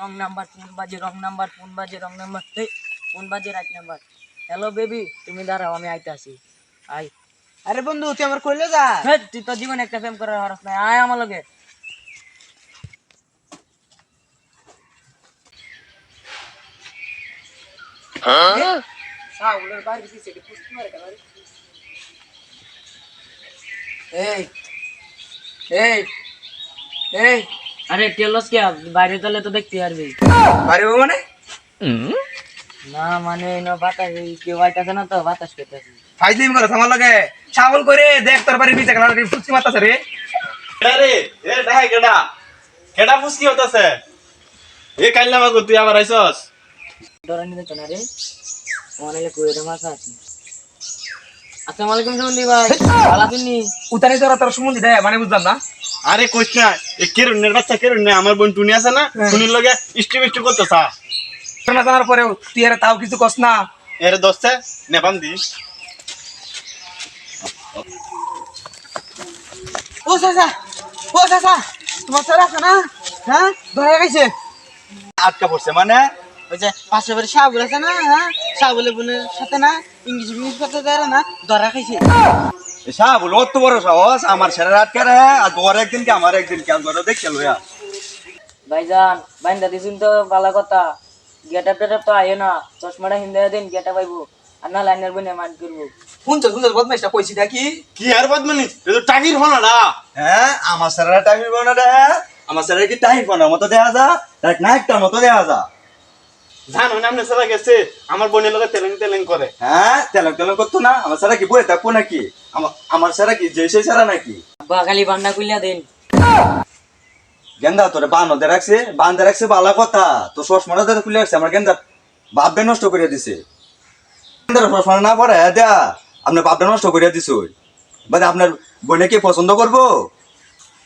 রং number phone বাজে wrong number phone বাজে wrong number phone বাজে রাইট নাম্বার। হ্যালো বেবি তুমি দাঁড়াও আমি আইতে আসি। আই। আরে বন্ধু তুই আমার কইলে যা। হেই, তুই তো জীবনে একটা প্রেম করার হরস নাই আয় আমার লগে। সাউলের বাইরে কিছু সেটি পুষ্টি মারে কেন এই এই এই আরে টেলস কে বাইরে তাহলে তো দেখতে পারবি। বাইরে মানে? না মানে না বাতাস এই কেউ আইতাছে না তো বাতাস পেতেছি ফাইজলিম করে আমার লগে। ছাগল করে দেখ তোর বাড়ি বিচে কেন পুষ্টি মারতাছে রে। কেডা রে এ ডাই কেডা। কেডা পুস্কি হতাছে এ কাইলা মাগো তুই আবার আইছস? ডরানি না রে। আমার এলে মাছ আছে। আসসালামু আলাইকুম সুমন্দি ভাই ভালো আছেন নি? উতারে তোরা তোর সুমন্দি দে মানে বুঝলাম না। আরে কইছ না এ কেরুনের বাচ্চা কেরুন আমার বোন টুনি আছে না টুনির লগে ইষ্টি মিষ্টি করতেছা। তোর না জানার পরেও তুই আর তাও কিছু কস না। এর দোস্তে নেবাম দি। ও চাচা ও চাচা তোমার আছে না? হ্যাঁ ধরে গেছে। আটকা পড়ছে মানে? ওই যে পাশে বাড়ি সাবুল আছে না হ্যাঁ? সাবুলের বোনের সাথে না ইংলিশ ইংলিশ করতে দেয় না ধরা খাইছে। সা বলো অত বড় সাহস? আমার ছেলে আটকা রে আর তোর একদিন কি আমার একদিন কি? আমি দেখে লইয়া। ভাইজান বাইন্দা দিছুন তো ভালো কথা। গেট আপ তো আইও না। চশমাটা হিন্দে দিন গেট আপ আইবো। আর না লাইনের বনে মাইন্ড করব। শুনছ শুনছ বদমাইশটা কইছি দেখি। কি আর বদমানি এ তো টাকির ফোনা না। হ্যাঁ আমার ছেলেরা টাকির ফোনা রে আমার ছেলে কি টাকির ফোনার মতো দেখা যা এক নায়কটার মতো দেখা যা জানো না আপনি ছেলে গেছে। আমার বোনের লগে তেলেং তেলেং করে। হ্যাঁ তেলেং তেলেং করতো না? আমার কি বই থাকব নাকি? আমার কি যে সেই ছেলে নাকি? বান্না কইলা দিন। গেন্দা তোরে রাখছে ভালো কথা। তো খুলে রাখছে আমার গেন্দা বাপবে নষ্ট করে দিছে। গেন্দার না পরে দেয়া আপনার বাপটা নষ্ট করে দিছ বাদে আপনার বোনে কি পছন্দ করব?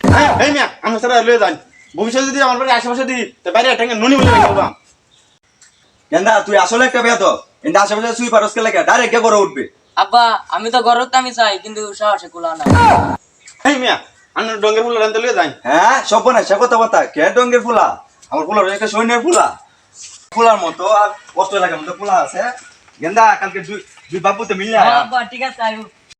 হ্যাঁ এই মিয়া আমার সাথে লয়ে যান। ভবিষ্যতে যদি আমার বাড়ি আশেপাশে দিই তো বাইরে একটা নুনি বলে গেন্দা তুই আসলে একটা তো কিন্তু আশেপাশে সুই পারস কে লাগে ডাইরেক্ট করে উঠবে। আব্বা আমি তো গরত আমি চাই কিন্তু সাহসে কুলা না এই মিয়া আন্নার ডঙ্গের ফুলা রান্তে লয়ে যাই। হ্যাঁ সব না সে কথা কথা কে ডঙ্গের ফুলা? আমার ফুলা রয়েছে সৈন্যের ফুলা। ফুলার মতো আর কষ্ট লাগে মতো ফুলা আছে। গেন্দা কালকে দুই দুই বাবুতে মিললে আয়া। আব্বা ঠিক আছে আইবো